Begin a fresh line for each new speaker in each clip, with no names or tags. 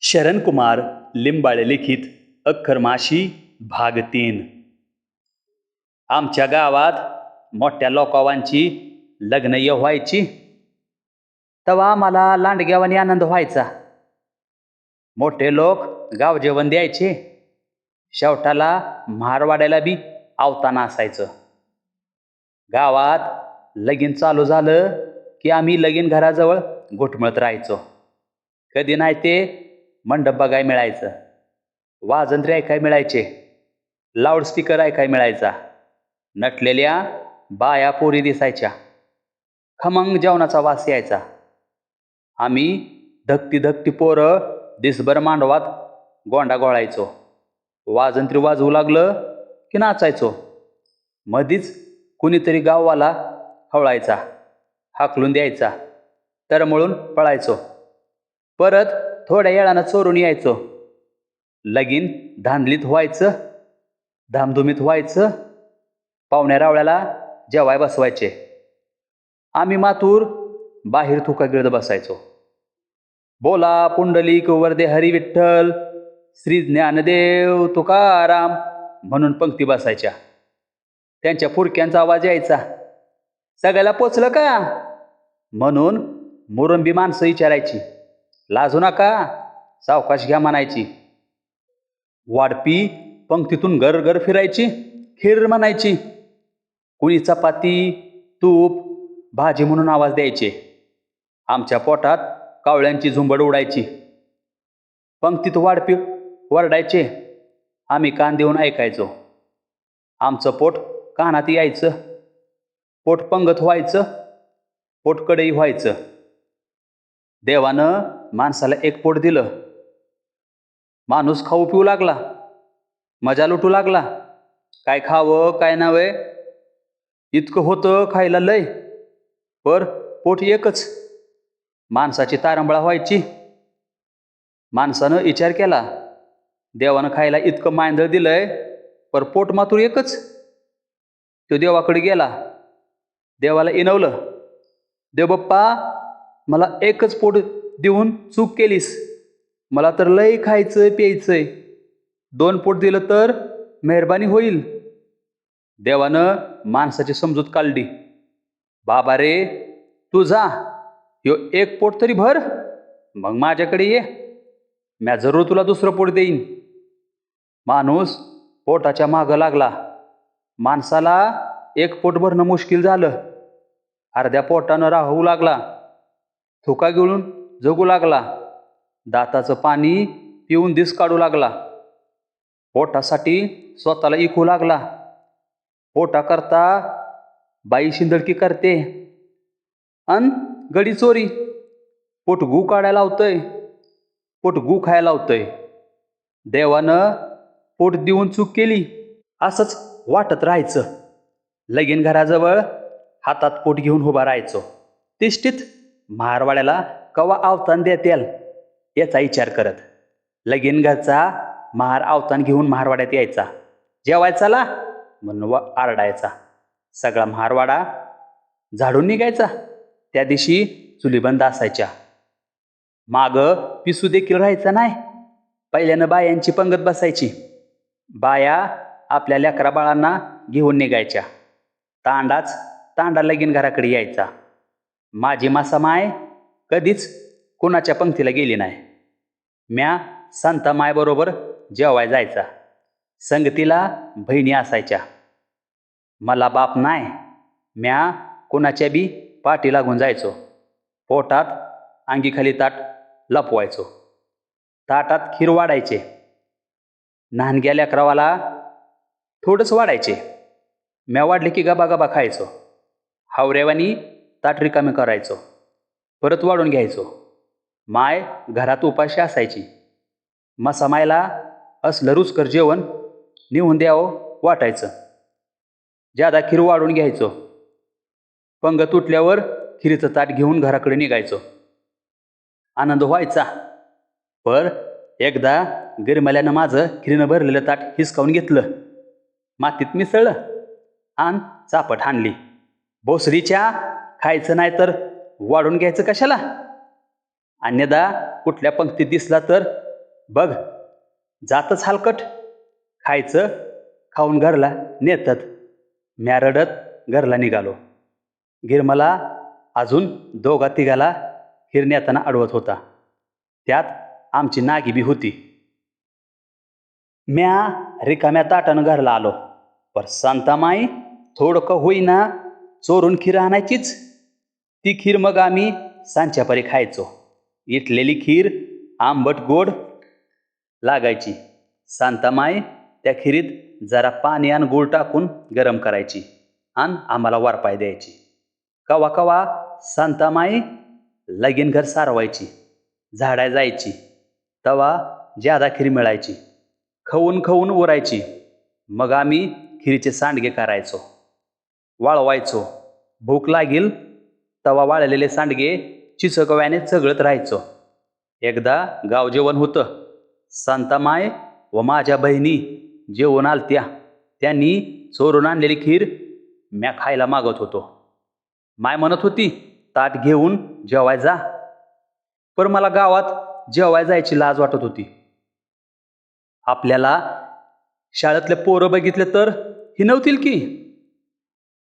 शरणकुमार लिंबाळे लिखित अखरमाशी भाग तीन. आमच्या गावात मोठ्या लोकावांची लग्न व्हायची. तेव्हा आम्हाला लांडग्यावानी आनंद व्हायचा. मोठे लोक गाव जेवण द्यायचे. शेवटाला महारवाड्याला बी आवताना असायचं. गावात लगीन चालू झालं की आम्ही लगीन घराजवळ घुटमळत राहायचो. कधी नाही ते मंडप बघाय मिळायचं. वाजंत्री ऐकाय मिळायचे? लाऊडस्पीकर ऐकाय मिळायचा? नटलेल्या बाया पोरी दिसायच्या. खमंग जेवणाचा वास यायचा. आम्ही धकती धकती पोरं दिसभर मांडवात गोंडा गोळायचो वाजंत्री वाजवू लागलं की नाचायचो. मधीच कुणीतरी गाववाला हवळायचा हाकलून द्यायचा तर मळून पळायचो. परत थोड्या वेळानं चोरून यायचो. लगीन धांदलीत व्हायचं धामधुमीत व्हायचं पाहुण्या रावळ्याला जेवाय बसवायचे. आम्ही मातूर बाहेर थुका गिळत बसायचो. बोला पुंडलिक वर्दे हरी विठ्ठल श्री ज्ञानदेव तुकाराम म्हणून पंक्ती बसायच्या. त्यांच्या फुरक्यांचा आवाज यायचा सगळ्याला पोचलं का? म्हणून मुरंबी माणसं विचारायची. लाजू नका. सावकाश घ्या म्हणायची. वाढपी पंक्तीतून घर घर फिरायची खीर म्हणायची. कुणी चपाती तूप भाजी म्हणून आवाज द्यायचे. आमच्या पोटात कावळ्यांची झुंबड उडायची. पंक्तीत वाढपी वरडायचे. आम्ही कान देऊन ऐकायचो. आमचं पोट कानात यायचं. पोट पंगत व्हायचं. पोटकडे व्हायचं. देवानं माणसाला एक पोट दिलं. माणूस खाऊ पिऊ लागला. मजा लुटू लागला. काय खावं काय नावे इतकं होतं खायला लय. पर पोट एकच. माणसाची तारंबळा व्हायची. माणसानं विचार केला. देवानं खायला इतकं मांदळ दिलंय पर पोट मातूर एकच. तो देवाकडे गेला. देवाला इनवलं. देव बाप्पा मला एकच पोट देऊन चूक केलीस. मला तर लय खायचं प्यायचंय. दोन पोट दिलं तर मेहरबानी होईल. देवानं माणसाची समजूत काढली. बाबा रे तू जा. यो एक पोट तरी भर. मग माझ्याकडे ये. म्या जरूर तुला दुसरं पोट देईन. माणूस पोटाच्या मागं लागला. माणसाला एक पोट भरणं मुश्किल झालं. अर्ध्या पोटानं राहू लागला. थुका गिळून जगू लागला. दाताचं पाणी पिऊन दिस काढू लागला. पोटासाठी स्वतःला इकू लागला. पोटाकरता बाई शिंदडकी करते. अन गडी चोरी. पोट गू काढायला लावतंय. पोट गू खायला लावतंय. देवानं पोट देऊन चूक केली. असंच वाटत राहायचं. लगीन घराजवळ हातात पोट घेऊन उभा राहायचो. तिष्ठित महारवाड्याला कवा आवतान देतेल याचा विचार करत. लगीन घरचा महार आवतान घेऊन महारवाड्यात यायचा. जेवायचाला म्हणून व आरडायचा. सगळा महारवाडा झाडून निघायचा. त्या दिवशी चुलीबंद असायच्या. माग पिसू देखील राहायचा नाही. पहिल्यानं बायांची पंगत बसायची. बाया आपल्या लेकरा बाळांना घेऊन निघायच्या. तांडाच तांडा लगीन घराकडे यायचा. माझी मासामाय कधीच कुणाच्या पंक्तीला गेली नाही. म्या संतामायबरोबर जेवाय जायचा. संगतीला बहिणी असायच्या. मला बाप नाही म्या कुणाच्या बी पाठी लागून जायचो. पोटात अंगीखाली ताट लपवायचो. ताटात खीर वाढायचे. नानग्या लेकरावाला थोडंच वाढायचे. म्या वाढले की गबा गबा खायचो. हावऱ्यावानी ताट रिकामी करायचो. परत वाढून घ्यायचो. माय घरात उपाशी असायची. मसामायला असलं रुचकर जेवण नेऊन द्यावं वाटायचं. ज्यादा खीर वाढून घ्यायचो. पंग तुटल्यावर खिरीचं ताट घेऊन घराकडे निघायचो. आनंद व्हायचा. पर एकदा गिरमल्यानं माझं खिरीनं भरलेलं ताट हिसकावून घेतलं. मातीत मिसळलं. आण चापट हाणली भोसरीच्या खायचं नाही तर वाढून घ्यायचं कशाला? अन्यदा कुठल्या पंक्तीत दिसला तर बघ जातच हलकट. खायचं खाऊन घरला नेतात. म्या रडत घरला निघालो. गिरमला अजून दोघा तिघाला खीर नेताना अडवत होता. त्यात आमची नागी बी होती. म्या रिकाम्या ताटानं घरला आलो. पर सांतामाई थोडकं होईना चोरून खीर आणायचीच. ती खीर मग आम्ही सांच्यापरी खायचो. इटलेली खीर आंबट गोड लागायची. सांतामाय त्या खिरीत जरा पाणी आणि गूळ टाकून गरम करायची आणि आम्हाला वारपाय द्यायची. कवा कवा सांतामाई लगीन घर सारवायची झाडाय जायची. तवा ज्यादा खीर मिळायची खवून खवून उरायची. मग आम्ही खिरीचे सांडगे करायचो वाळवायचो. भूक लागेल तवा वाळलेले सांडगे चिचकव्याने चगळत राहायचो. एकदा गाव जेवण होतं. संतामाय व माझ्या बहिणी जेवण आलत्या. त्यांनी चोरून आणलेली खीर म्या खायला मागत होतो. माय म्हणत होती ताट घेऊन जेवाय जा. पर मला गावात जेवाय जायची लाज वाटत होती. आपल्याला शाळेतले पोरं बघितले तर हिनवतील की.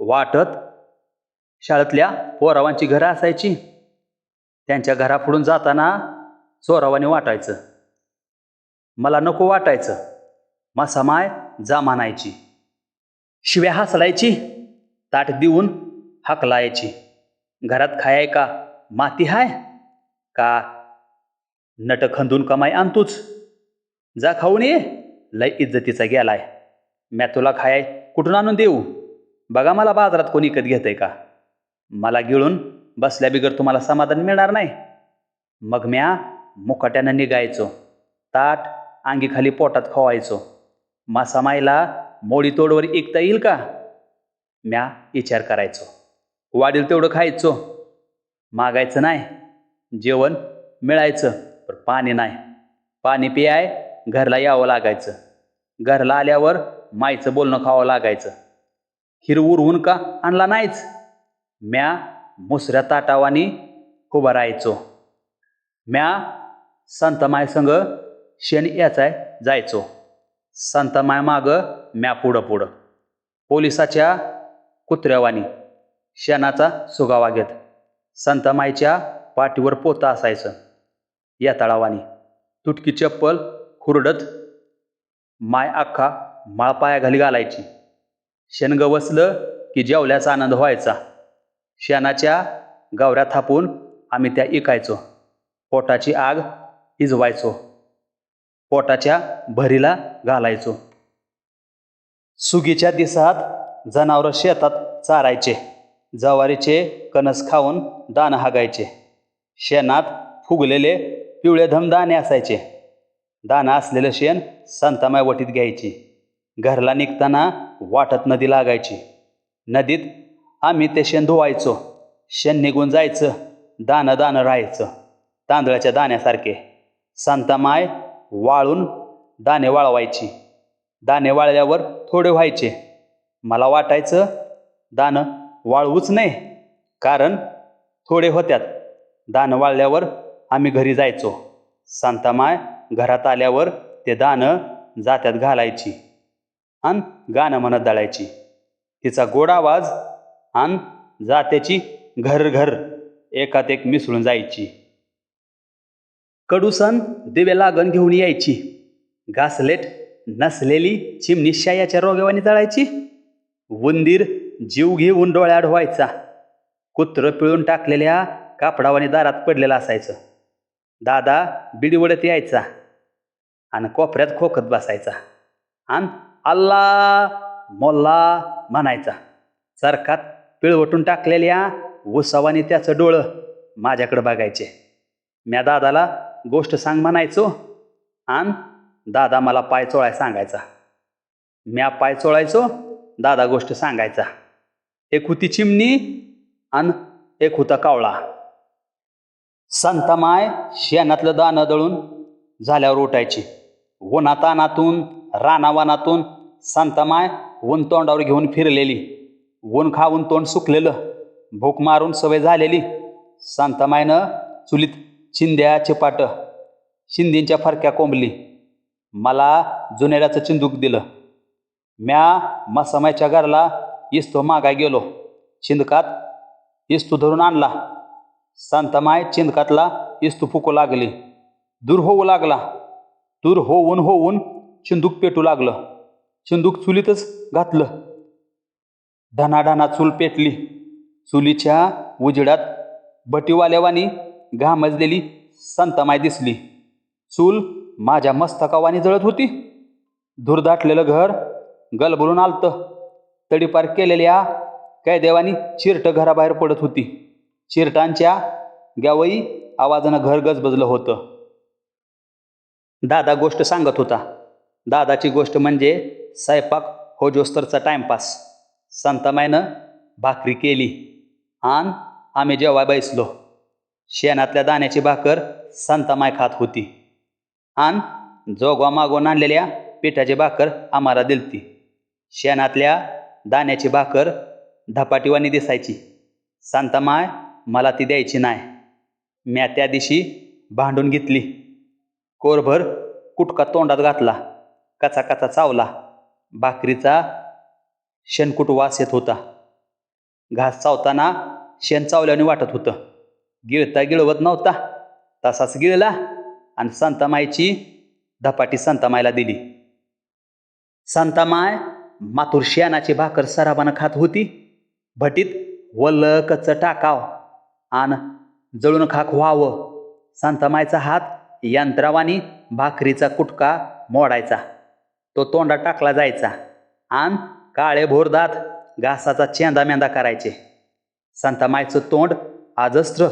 वाटत शाळेतल्या पोरावांची घरं असायची. त्यांच्या घरापुढून जाताना चोरावाने वाटायचं. मला नको वाटायचं. मासामाय जा मानायची शिव्या हसडायची ताट देऊन हकलायची. घरात खाय का? माती हाय? का? नट खंदून कमाई आणतोच. जा खाऊन ये. लय इज्जतीचा गेलाय. मॅ तुला खाय कुठून आणून देऊ? बघा मला बाजारात कोणी विकत घेतंय का? मला गिळून बसल्या बिगर तुम्हाला समाधान मिळणार नाही. मग म्या मुकाट्यानं निघायचो. ताट अंगीखाली पोटात खवायचो. मासामाईला मोडी तोडवर ऐकता येईल का? म्या विचार करायचो. वाढील तेवढं खायचो. मागायचं नाही. जेवण मिळायचं पण पाणी नाही. पाणी पियाय घरला यावं लागायचं. घरला आल्यावर माईचं बोलणं खावं लागायचं. हिर उरवून का आणला नाहीच? म्या मुसऱ्या ताटावानी उभा राहायचो. म्या संतमाय संग शेण याचाय जायचो. संतमाय माग म्या पुढं पुढं. पोलिसाच्या कुत्र्यावानी शेणाचा सुगावा घेत संतमाईच्या पाठीवर पोता असायचं. या तळावानी तुटकी चप्पल खुरडत माय अख्खा माळपाया घाली घालायची. शेण गवसलं की जेवल्याचा आनंद व्हायचा. शेणाच्या गावऱ्या थापून आम्ही त्या इकायचो. पोटाची आग इजवायचो. पोटाच्या भरीला घालायचो. सुगीच्या दिवसात जनावरं शेतात चारायचे. जवारीचे कणस खाऊन दान हागायचे. शेणात फुगलेले पिवळे धमदाणे असायचे. दाना असलेलं शेण संतामाय वटीत घ्यायची. घरला निघताना वाटत नदी लागायची. नदीत आम्ही ते शेण धुवायचो. शेण निघून जायचं. दाणं दाणं राहायचं. तांदळाच्या दाण्यासारखे. संतामाय वाळून दाणे वाळवायची. दाणे वाळल्यावर थोडे व्हायचे. मला वाटायचं दाणं वाळवूच नाही कारण थोडे होत्यात. दाणं वाळल्यावर आम्ही घरी जायचो. संतामाय घरात आल्यावर ते दाणं जात्यात घालायची. आणि गाणं म्हणत दळायची. तिचा गोड आवाज आणि जात्याची घर घर एकात एक मिसळून जायची. कडूसन दिवे लागण घेऊन यायची. घासलेट नसलेली चिमणी शायाच्या रोगेवानी तळायची उंदीर जीव घेऊन डोळ्याड व्हायचा. कुत्र पिळून टाकलेल्या कापडावानी दारात पडलेलं असायचं. दादा बिडीवडत यायचा. आणि कोपऱ्यात खोकत बसायचा. आणि अल्ला मोल्ला म्हणायचा. सरकात पिळवटून टाकलेल्या उसावानी त्याचं डोळं माझ्याकडं बघायचे. म्या दादाला गोष्ट सांग म्हणायचो आणि दादा मला पाय चोळाय सांगायचा. म्या पाय चोळायचो दादा गोष्ट सांगायचा. एक होती चिमणी आणि एक होता कावळा. संतमाय शेणातलं दाणं दळून झाल्यावर उठायची. उन्हातानातून रानावानातून संतमाय ऊन तोंडावर घेऊन फिरलेली. ऊन खाऊन तोंड सुकलेलं भूक मारून सवय झालेली संतमायनं चुलीत चिंद्या चिपाट शिंदेंच्या फरक्या कोंबली मला जुनेऱ्याचं चिंदूक दिलं. म्या मसामायच्या घरला इस्तो मागाय गेलो चिंदकात इस्तू धरून आणला. सांतामाय चिंदकातला इस्तू फुकू लागली दूर होऊ लागला दूर होऊन होऊन चिंदूक पेटू लागलं चिंदूक चुलीतच घातलं. धनाढाना चूल पेटली. चुलीच्या उजेडात बटीवाल्यावानी घामजलेली संतमाय दिसली. चूल माझ्या मस्तकावानी जळत होती. धुरदाटलेलं घर गलबलून आलतं. तडीपार केलेल्या कैदेवानी चिरट घराबाहेर पडत होती. चिरटांच्या गावई आवाजानं घर गजबजलं होतं. दादा गोष्ट सांगत होता. दादाची गोष्ट म्हणजे स्वयंपाक होजोस्तरचा टाइमपास. संतमायनं भाकरी केली. आणि आम्ही जेव्हा बैसलो शेणातल्या दाण्याची भाकर संतमाय खात होती. आणि जोगवा मागून आणलेल्या पिठाची भाकर आम्हाला दिलती. शेणातल्या दाण्याची भाकर धपाटीवानी दिसायची. संतमाय मला ती द्यायची नाही. म्या त्या दिवशी भांडून घेतली. कोरभर कुटका तोंडात घातला. कचा कचा चावला. भाकरीचा शेणकुट वास येत होता? घास चावताना शेण चावल्याने वाटत होतं. गिळता गिळवत नव्हता. तसाच गिळला आणि संतामाईची धपाटी संतामायला दिली. संतामाय मातूर शेणाची भाकर सराबानं खात होती. भटीत वल्ल कच्च टाकाव आणि जळून खाक व्हावं. संतामायचा हात यंत्रावानी भाकरीचा कुटका मोडायचा. तो तोंडात टाकला जायचा. आणि काळे भोरदात घासाचा चेंदा मेंदा करायचे. संतामायचं तोंड आजस्त्र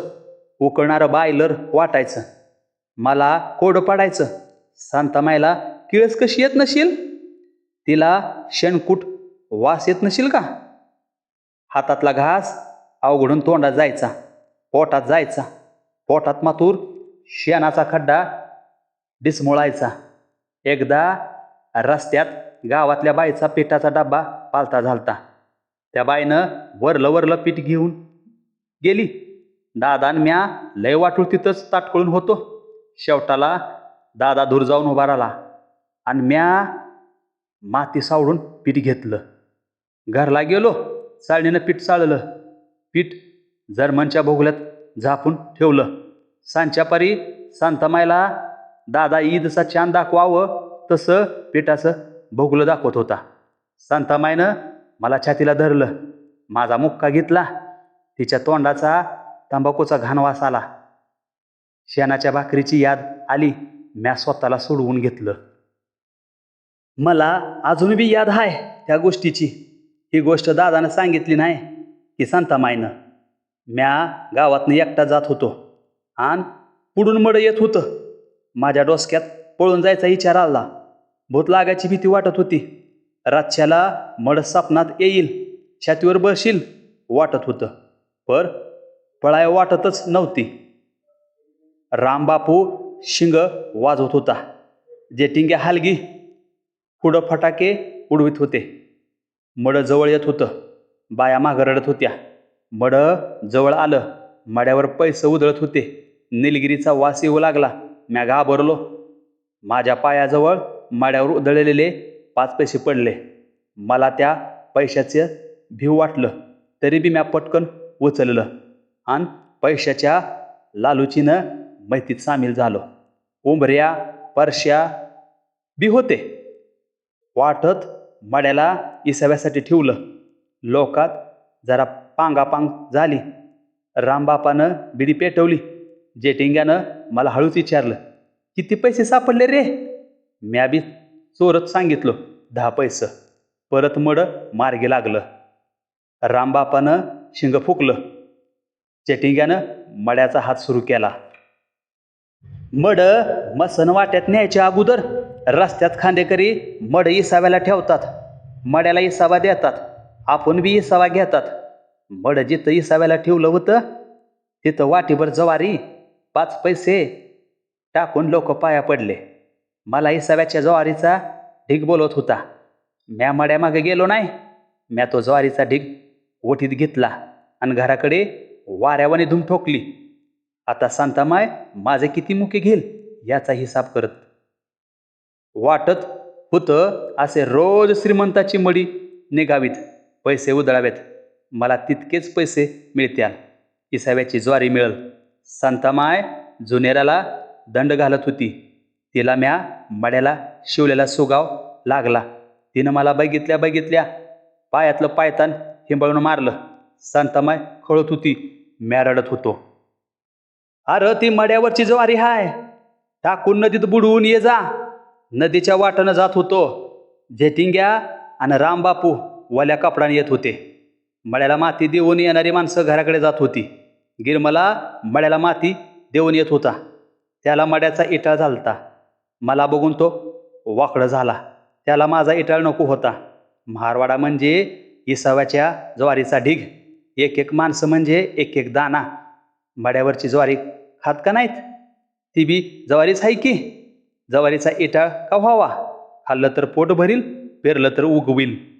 उकळणारं बायलर वाटायचं. मला कोड पडायचं. संतामाईला किळस कशी येत नशील? तिला शेणकूट वास येत नशील का? हातातला घास अवघडून तोंडात जायचा पोटात जायचा. पोटात मातूर शेणाचा खड्डा डिसमोळायचा. एकदा रस्त्यात गावातल्या बाईचा पिठाचा डब्बा पालता झालता. त्या बाईनं वरलं वरलं पीठ घेऊन गेली. दादान म्या लय वाटूळ तिथंच ताटकळून होतो. शेवटाला दादा दूर जाऊन उभा राहिला आणि म्या माती सावडून पीठ घेतलं. घरला गेलो चाळणीनं पीठ चाळलं. पीठ जर्मनच्या भोगल्यात झापून ठेवलं. सांच्यापारी सांतमायला दादा ईदचा चांद दाखवावं. तसं पिठाचं भोगलं दाखवत होता. संतामायनं मला छातीला धरलं. माझा मुक्का घेतला. तिच्या तोंडाचा तंबाखूचा घाणवास आला. शेणाच्या भाकरीची याद आली. म्या स्वतःला सोडवून घेतलं. मला अजून बी याद आहे त्या गोष्टीची. ही गोष्ट दादानं सांगितली नाही की संतामायनं म्या गावातनं एकटा जात होतो. आणि पुढून मड येत होतं. माझ्या डोसक्यात पळून जायचा विचार आला. भूत लागायची भीती वाटत होती. रातच्याला मड सापनात येईल छातीवर बसशील वाटत होतं. पर पळाय वाटतच नव्हती. रामबापू शिंग वाजवत होता. जेटिंग्या हालगी पुढं फटाके उडवीत होते. मड जवळ येत होतं. बाया मागं रडत होत्या. मड जवळ आलं. मड्यावर पैसे उधळत होते. निलगिरीचा वास येऊ लागला. म्या घाबरलो. माझ्या पायाजवळ माड्यावर उधळलेले पाच पैसे पडले. मला त्या पैशाचं भीव वाटलं तरी बी म्या पटकन उचललं आणि पैशाच्या लालुचीनं मैतीत सामील झालो. उंबऱ्या परश्या बी होते. वाटत मड्याला इसाव्यासाठी ठेवलं. लोकात जरा पांगापांग झाली. रामबापानं बिडी पेटवली. जेटिंग्यानं मला हळूच विचारलं किती पैसे सापडले रे? म्या बी चोरत सांगितलं दहा पैसं. परत मड मार्गी लागलं. रामबापानं शिंग फुकलं. चेटिंग्यानं मड्याचा हात सुरू केला. मड मसन वाट्यात न्यायच्या अगोदर रस्त्यात खांदेकरी मड इसाव्याला ठेवतात. मड्याला इसावा देतात. आपण बी इसावा घेतात. मड जिथं इसाव्याला ठेवलं होतं तिथं वाटीभर जवारी पाच पैसे टाकून लोक पाया पडले. मला इसाव्याच्या ज्वारीचा ढीग बोलवत होता. म्या मड्यामागे गेलो नाही. म्या तो ज्वारीचा ढीग ओठीत घेतला आणि घराकडे वाऱ्यावाने धूम ठोकली. आता सांतामाय माझे किती मुके घेईल याचा हिसाब करत. वाटत होतं असे रोज श्रीमंताची मडी निघावीत पैसे उधळावेत. मला तितकेच पैसे मिळत्याल. इसाव्याची ज्वारी मिळल. संतामाय जुनेराला दंड घालत होती. तिला म्या मड्याला शिवलेला सुगाव लागला. तिनं मला बघितल्या बघितल्या पायातलं पायतान हिंबळून मारलं. संतमाय खळत होती. म्या रडत होतो. अरे ती मड्यावरची ज्वारी हाय. टाकून नदीत बुडवून ये जा. नदीच्या वाटानं जात होतो. झेटिंग्या आणि रामबापू वल्या कपडाने येत होते. मळ्याला माती देऊन येणारी माणसं घराकडे जात होती. गिरमला मळ्याला माती देऊन येत होता. त्याला मड्याचा इटाळ झालता. मला बघून तो वाकडं झाला. त्याला माझा इटाळ नको होता. मारवाडा म्हणजे इसाव्याच्या ज्वारीचा ढीग. एक एक माणसं म्हणजे एक एक दाना. मड्यावरची ज्वारी खात का नाहीत? ती बी ज्वारीच आहे की? ज्वारीचा इटाळ का व्हावा? खाल्लं तर पोट भरील पेरलं तर उगविल.